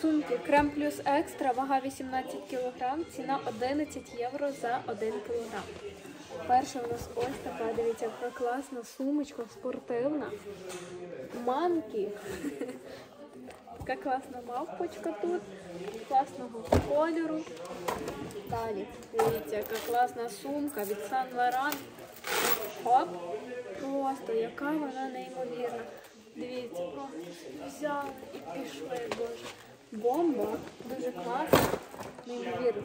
Сумки Крем плюс екстра, вага 18 кг, ціна 11 євро за 1 кг. Перша у нас ось така, дивіться, яка класна сумочка, спортивна. Манки. Така класна мавпочка тут, класного кольору. Далі, дивіться, яка класна сумка від Сан Лоран. Хоп. Просто яка вона неймовірна. Дивіться, просто взяли і пішли. Бомба, дуже класна, неймовірно.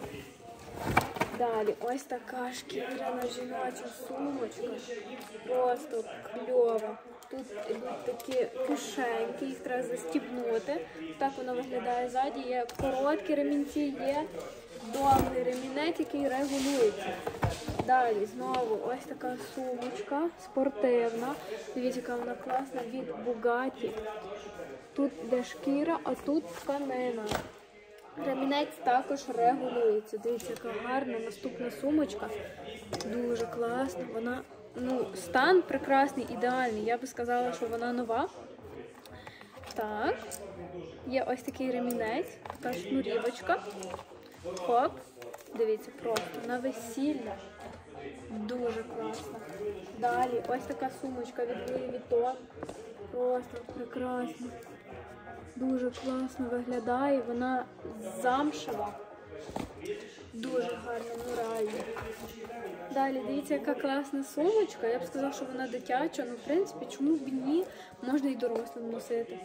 Далі, ось така шкіряна жіноча сумочка. Просто кльова. Тут йдуть такі кишеньки, їх треба застібнути. Так воно виглядає ззаді. Є короткі ремінці, є довгий ремінець, який регулюється. Далі знову ось така сумочка спортивна. Дивіться, яка вона класна від Bugatti. Тут де шкіра, а тут тканина. Ремінець також регулюється. Дивіться, яка гарна наступна сумочка. Дуже класна. Вона, ну, стан прекрасний, ідеальний. Я би сказала, що вона нова. Так. Є ось такий ремінець, така шнурівочка. Хоп. Дивіться, просто на весілля. Дуже класно. Далі ось така сумочка від Louis Vuitton. Просто прекрасна. Дуже класно виглядає. Вона замшева. Дуже гарна, ну реально. Далі, дивіться, яка класна сумочка. Я б сказала, що вона дитяча, ну в принципі, чому б ні, можна і дорослим носити.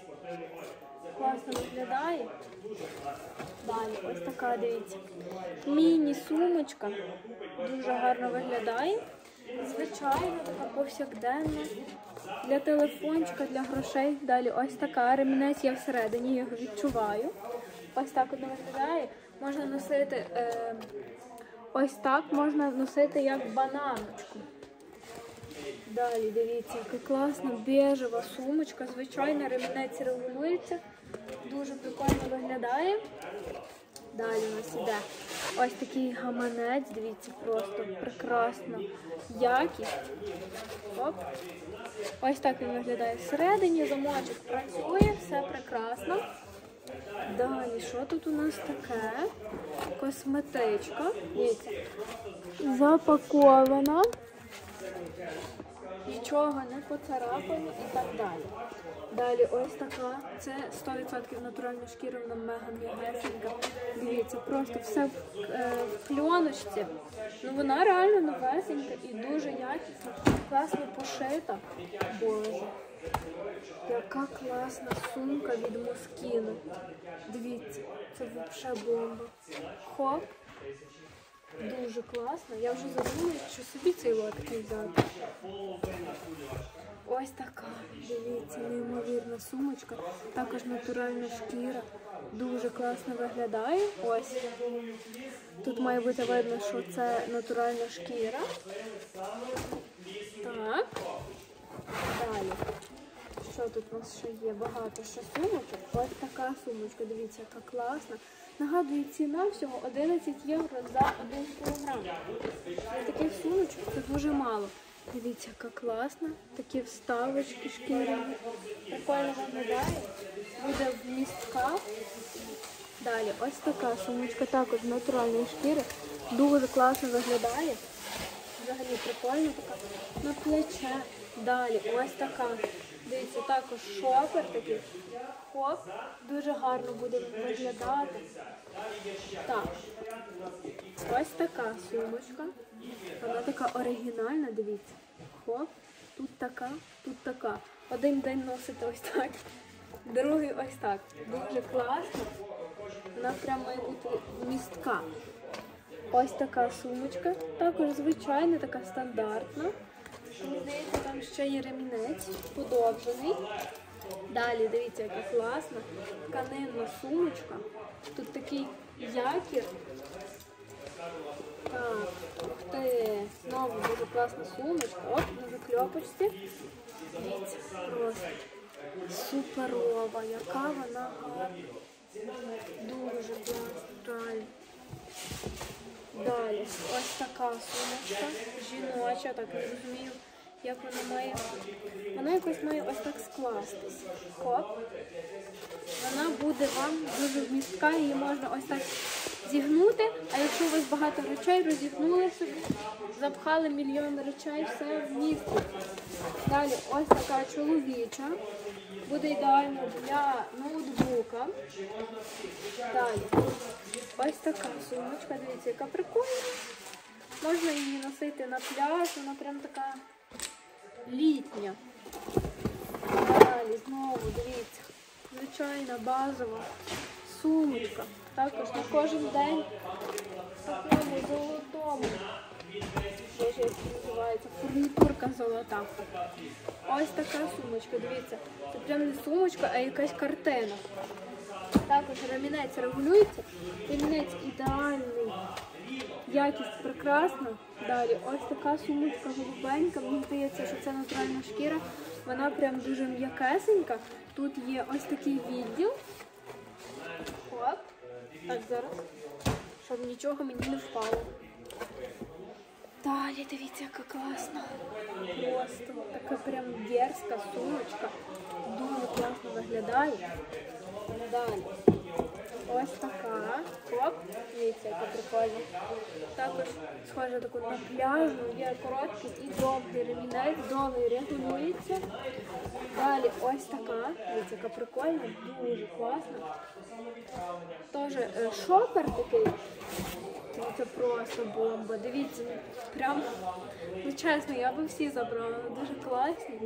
Класно виглядає. Далі, ось така, дивіться. Міні-сумочка. Дуже гарно виглядає. Звичайно, така повсякденна. Для телефончика, для грошей. Далі ось така. Ремінець я всередині, я його відчуваю. Ось так воно виглядає. Можна носити е, ось так, можна носити як бананочку. Далі дивіться, яка класна бежева сумочка. Звичайно, ремінець регулюється. Дуже прикольно виглядає. Далі у нас іде ось такий гаманець, дивіться, просто прекрасна якість. Оп. Ось так він виглядає всередині, замочок працює, все прекрасно. Далі, що тут у нас таке? Косметичка. Дивіться. Запакована. Нічого не поцарапано і так далі. Далі ось така. Це 100% натуральна шкіра, вона мега м'ягесенька. Дивіться, просто все в, е, в кльоночці. Ну вона реально новесенька і дуже якісна, класно пошита. Боже. Яка класна сумка від Москіну. Дивіться, це взагалі бомба. Хоп. Дуже класно. Я вже задумала, що собі цей лотик взяти. Ось така, дивіться, неймовірна сумочка. Також натуральна шкіра. Дуже класно виглядає. Ось. Тут має бути видно, що це натуральна шкіра. Так. Далі. Що тут у нас ще є? Багато ще сумочок. Ось така сумочка, дивіться, яка класна. Нагадую, ціна всього 11 євро за 1 кілограм. Таких сумочок це дуже мало. Дивіться, яка класна. Такі вставочки шкіряні. Прикольно виглядає. Буде в містках. Далі, ось така сумочка також з натуральної шкіри. Дуже класно виглядає. Взагалі прикольно така на плече. Далі, ось така. Дивіться, також шопер такий. Хоп, дуже гарно буде виглядати. Так. Ось така сумочка. Вона така оригінальна, дивіться. Хоп, тут така, тут така. Один день носите ось так, другий ось так. Дуже класно. Вона прям має бути містка. Ось така сумочка. Також звичайна, така стандартна. Здається, там ще є ремінець подовжений. Далі, дивіться, яка класна. Тканинна сумочка. Тут такий якір. Так, ух ти. Знову дуже класна сумочка. Оп, на закльопочці. Дивіться, просто суперова. Яка вона гарна. Дуже класна, реально. Далі, ось така сумочка, жіноча, так я розумію, як вона має. Вона якось має ось так скластись. Хоп. Вона буде вам дуже вмістка, її можна ось так зігнути. А якщо у вас багато речей, розігнули собі, запхали мільйон речей, все вмістить. Далі ось така чоловіча. Буде ідеально для ноутбука. Далі. Ось така сумочка, дивіться, яка прикольна. Можна її носити на пляж, вона прям така літня. Далі знову дивіться. Звичайна базова сумочка. Також на кожен день такому золотому. Називається? Фурнітурка золота. Ось така сумочка, дивіться. Це прям не сумочка, а якась картина. Також ремінець регулюється. Ремінець ідеальний. Якість прекрасна. Далі ось така сумочка голубенька. Мені здається, що це натуральна шкіра. Вона прям дуже м'якесенька. Тут є ось такий відділ. Оп. Так, зараз. Щоб нічого мені не впало. Далі дивіться, яка класна. Просто така прям дерзка сумочка. Дуже класно виглядає. Далі. Ось така. Хоп. Дивіться, яка прикольна. Також схоже таку на пляжну, є короткий і довгий ремінець, довгий регулюється. Далі ось така. Дивіться, яка прикольна, дуже класна. Теж е, шопер такий. Просто бомба. Дивіться, прям, ну чесно, я би всі забрала. Дуже класні,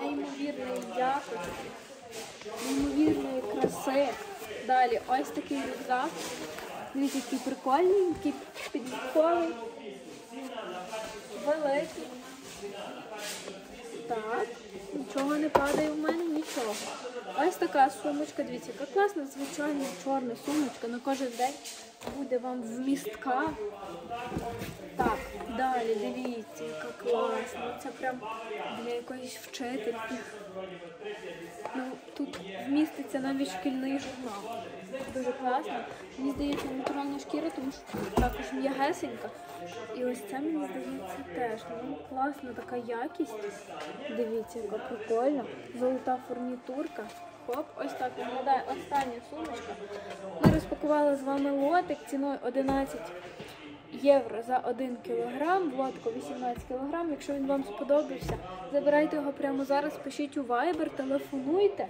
неймовірної якості, неймовірної краси. Далі ось такий рюкзак. Дивіться, який прикольний, який підлітковий, великий. Так, нічого не падає в мене, нічого. Ось така сумочка, дивіться, яка класна, звичайна чорна сумочка на кожен день буде вам вмістка. Так, далі дивіться, яка класна. Це прям для якоїсь вчительки. Ну, тут вміститься навіть шкільний журнал. Дуже класно. Мені здається, натуральна шкіра, тому що також м'ягесенька. І ось це мені здається теж. Ну, класна така якість. Дивіться, яка прикольна. Золота фурнітурка. Хоп, ось так виглядає остання сумочка. Ми розпакували з вами лотик ціною 11 євро за 1 кілограм, лотко 18 кілограм. Якщо він вам сподобався, забирайте його прямо зараз, пишіть у Viber, телефонуйте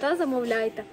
та замовляйте.